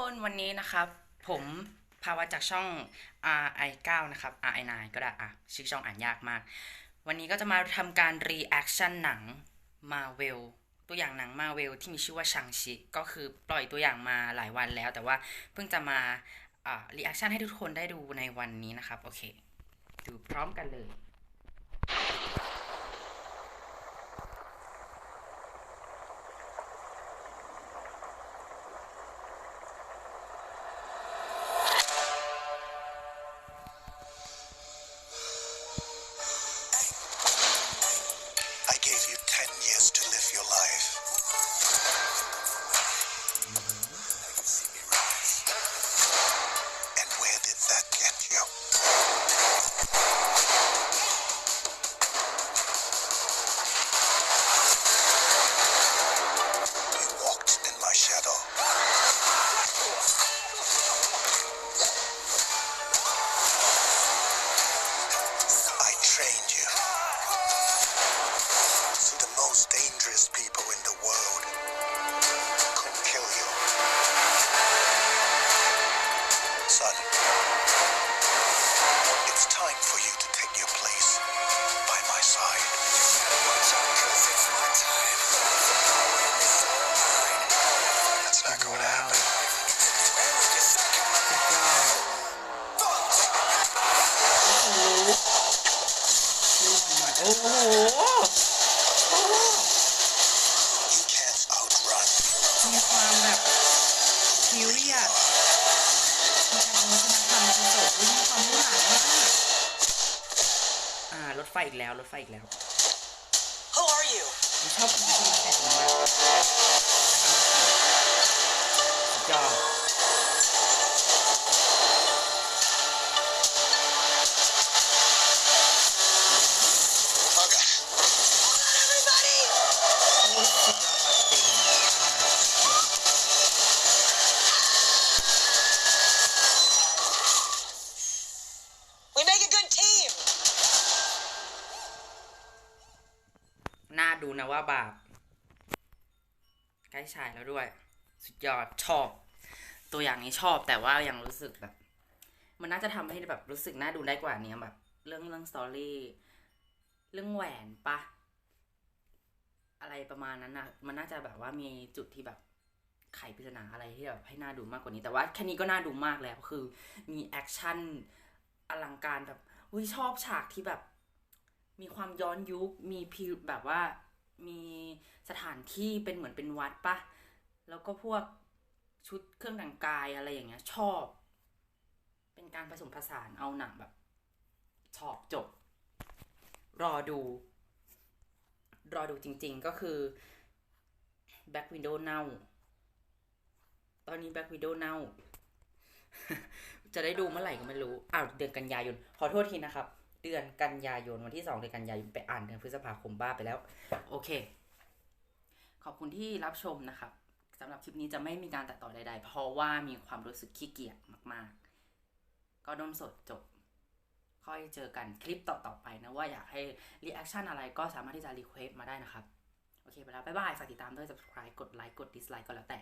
คนวันนี้นะครับ ผมภาวะจากช่อง RI9 นะครับ RI9 ก็ได้อะชื่อช่องอ่านยากมาก วันนี้ก็จะมาทำการ reaction หนัง Marvel ตัวอย่างหนัง Marvel ที่มีชื่อว่าชังชิก็คือปล่อยตัวอย่างมาหลายวันแล้ว แต่ว่าเพิ่งจะมาอ่า reaction ให้ทุกคนได้ดูในวันนี้นะครับ โอเค ดูพร้อมกันเลย son. It's time for you to take your place by my side. That's not going to happen. Oh, oh, oh. รถไฟอีกแล้วรถไฟอีกแล้ว Who are you? ผมชอบคุณที่มาแต่งมากสุดยอด น่าดูนะว่าบาปใกล้ฉายแล้วด้วย สุดยอดชอบ ตัวอย่างนี้ชอบแต่ว่ายังรู้สึกแบบ มันน่าจะทำให้แบบรู้สึกน่าดูได้กว่านี้แบบ เรื่องเรื่องสตอรี่เรื่องแหวนปะอะไรประมาณนั้นนะมันน่าจะแบบว่ามีจุดที่แบบไขปริศนาอะไรที่แบบให้น่าดูมากกว่านี้ แต่ว่าแค่นี้ก็น่าดูมากแล้วคือ มีแอคชั่นอลังการแบบอุ้ยชอบฉากที่แบบ มีความย้อนยุค มีพิแบบว่ามีสถานที่เป็นเหมือนเป็นวัดปะแล้วก็พวกชุดเครื่องแต่งกายอะไรอย่างเงี้ย ชอบ เป็นการผสมผสานเอาหนังแบบ ชอบจบ รอดู รอดูจริง ๆ ก็คือ Back Window เน่า ตอนนี้ Back Window เน่า จะได้ดูเมื่อไหร่ก็ไม่รู้ อ้าวเดือนกันยายน ขอโทษทีนะครับ เดือนกันยายนวันที่สองเดือนกันยายนไปอ่านเดือนพฤษภาคมบ้าไปแล้ว โอเค ขอบคุณที่รับชมนะครับสำหรับคลิปนี้จะไม่มีการตัดต่อใด ๆ เพราะว่ามีความรู้สึกขี้เกียจมาก ๆ ก็ด้นสดจบ ค่อยเจอกันคลิปต่อ ๆ ไปนะ ว่าอยากให้รีแอคชั่นอะไรก็สามารถที่จะรีเควสมาได้นะครับ โอเคไปแล้วบ๊ายบาย ฝากติดตามด้วย subscribe กดไลค์กด dislike ก็แล้วแต่